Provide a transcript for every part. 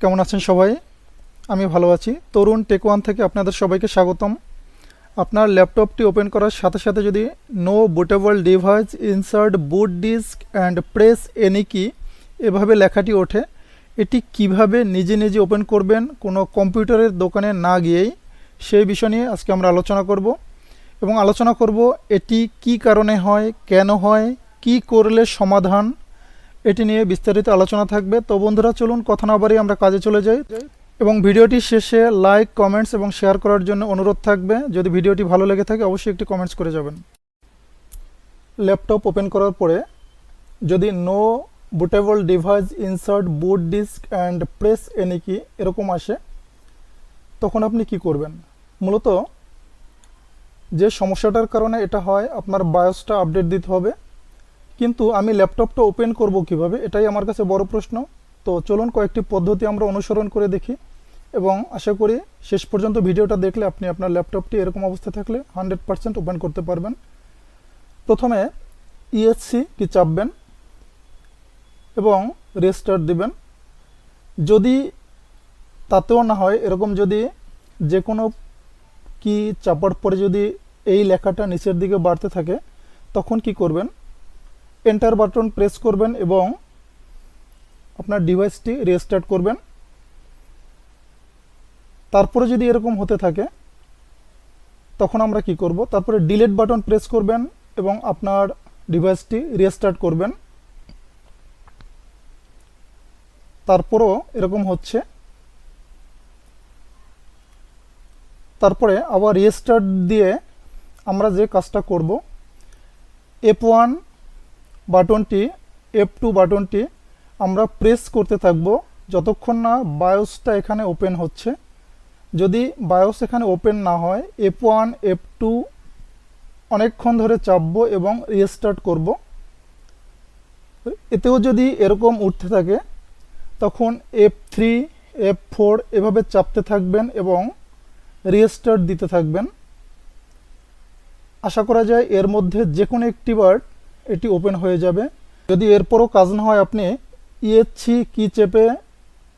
কেমন আছেন সবাই? আমি ভালো আছি। তরুণ টেক ওয়ান থেকে আপনাদের সবাইকে স্বাগতম। আপনার ল্যাপটপটি ওপেন করার সাথে সাথে যদি no bootable device, insert, boot disk and press any key, এভাবে লেখাটি ওঠে, এটি কীভাবে নিজে নিজে ওপেন করবেন, কোনো কম্পিউটারের দোকানে না গিয়েই, সেই বিষয় নিয়ে আজকে আমরা আলোচনা করব। এবং আলোচনা করব, এটি কি কারণে হয়, কেন হয়, কি করলে সমাধান এটি নিয়ে বিস্তারিত আলোচনা থাকবে। তো বন্ধুরা, চলুন কথা না বাড়িয়ে আমরা কাজে চলে যাই। এবং ভিডিওটি শেষে লাইক কমেন্টস এবং শেয়ার করার জন্য অনুরোধ থাকবে। যদি ভিডিওটি ভালো লেগে থাকে, অবশ্যই একটি কমেন্টস করে যাবেন। ল্যাপটপ ওপেন করার পরে যদি no bootable device insert boot disk and press any key এরকম আসে, তখন আপনি কি করবেন? মূলত যে সমস্যাটার কারণে এটা হয়, আপনার বায়োসটা আপডেট দিতে হবে। কিন্তু আমি ল্যাপটপটা ওপেন করব কীভাবে? এটাই আমার কাছে বড় প্রশ্ন। তো চলুন কয়েকটি পদ্ধতি আমরা অনুসরণ করে দেখি। এবং আশা করি শেষ পর্যন্ত ভিডিওটা দেখলে আপনি আপনার ল্যাপটপটি এরকম অবস্থা থাকলে হান্ড্রেড পারসেন্ট ওপেন করতে পারবেন। প্রথমে ইএসসি কি চাপবেন এবং রেস্টার্ট দিবেন। যদি তাতেও না হয়, এরকম যদি যে কোনো কি চাপার পরে যদি এই লেখাটা নিচের দিকে বাড়তে থাকে, তখন কি করবেন? এন্টার বাটন প্রেস করবেন এবং আপনার ডিভাইসটি রেস্টার্ট করবেন। তারপরে যদি এরকম হতে থাকে, তখন আমরা কি করব? তারপরে ডিলেট বাটন প্রেস করবেন এবং আপনার ডিভাইসটি রেস্টার্ট করবেন। তারপরও এরকম হচ্ছে। তারপরে আবার রেস্টার্ট দিয়ে আমরা যে কাজটা করব এফ ওয়ান বাটনটি এফ টু বাটনটি আমরা প্রেস করতে থাকব যতক্ষণ না বায়োসটা এখানে ওপেন হচ্ছে। যদি বায়োস এখানে ওপেন না হয় এফ ওয়ান এফ টু অনেকক্ষণ ধরে চাপবো এবং রিস্টার্ট করব। এতেও যদি এরকম উঠতে থাকে, তখন এফ থ্রি এফ ফোর এভাবে চাপতে থাকবেন এবং রিস্টার্ট দিতে থাকবেন। আশা করা যায় এর মধ্যে যে কোনো একটি বার এটি ওপেন হয়ে যাবে। যদি এরপরও কাজ না হয়, আপনি ইএসসি কি চেপে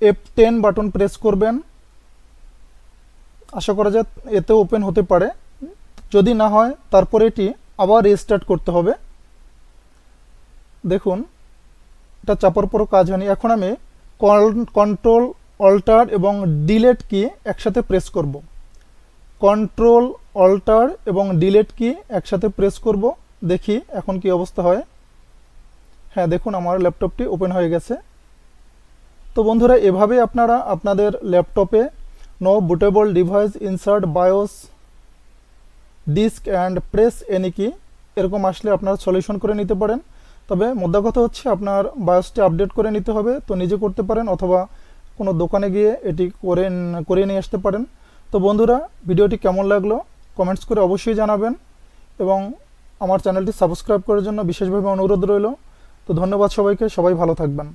এফ টেন বাটন প্রেস করবেন। আশা করা যায় এতে ওপেন হতে পারে। যদি না হয়, তারপরে এটি আবার রিস্টার্ট করতে হবে। দেখুন, এটা চাপার পরও কাজ হয়নি। এখন আমি কন্ট্রোল অল্টার এবং ডিলেট কি একসাথে প্রেস করব। কন্ট্রোল অল্টার এবং ডিলেট কি একসাথে প্রেস করব। দেখি এখন কি অবস্থা হয়। হ্যাঁ দেখুন, আমার ল্যাপটপটি ওপেন হয়ে গেছে। তো বন্ধুরা, এভাবে আপনারা আপনাদের ল্যাপটপে no bootable device insert BIOS disk and press any key এরকম আসলে আপনারা সলিউশন করে নিতে পারেন। তবে মোদ্দা কথা হচ্ছে, আপনার বায়োসটি আপডেট করে নিতে হবে, তো নিজে করতে পারেন অথবা কোনো দোকানে গিয়ে এটি করে করিয়ে নিয়ে আসতে পারেন। তো বন্ধুরা, ভিডিওটি কেমন লাগল? কমেন্টস করে অবশ্যই জানাবেন এবং আমার চ্যানেলটি সাবস্ক্রাইব করার জন্য বিশেষভাবে অনুরোধ রইল। তো ধন্যবাদ সবাইকে সবাই ভালো থাকবেন।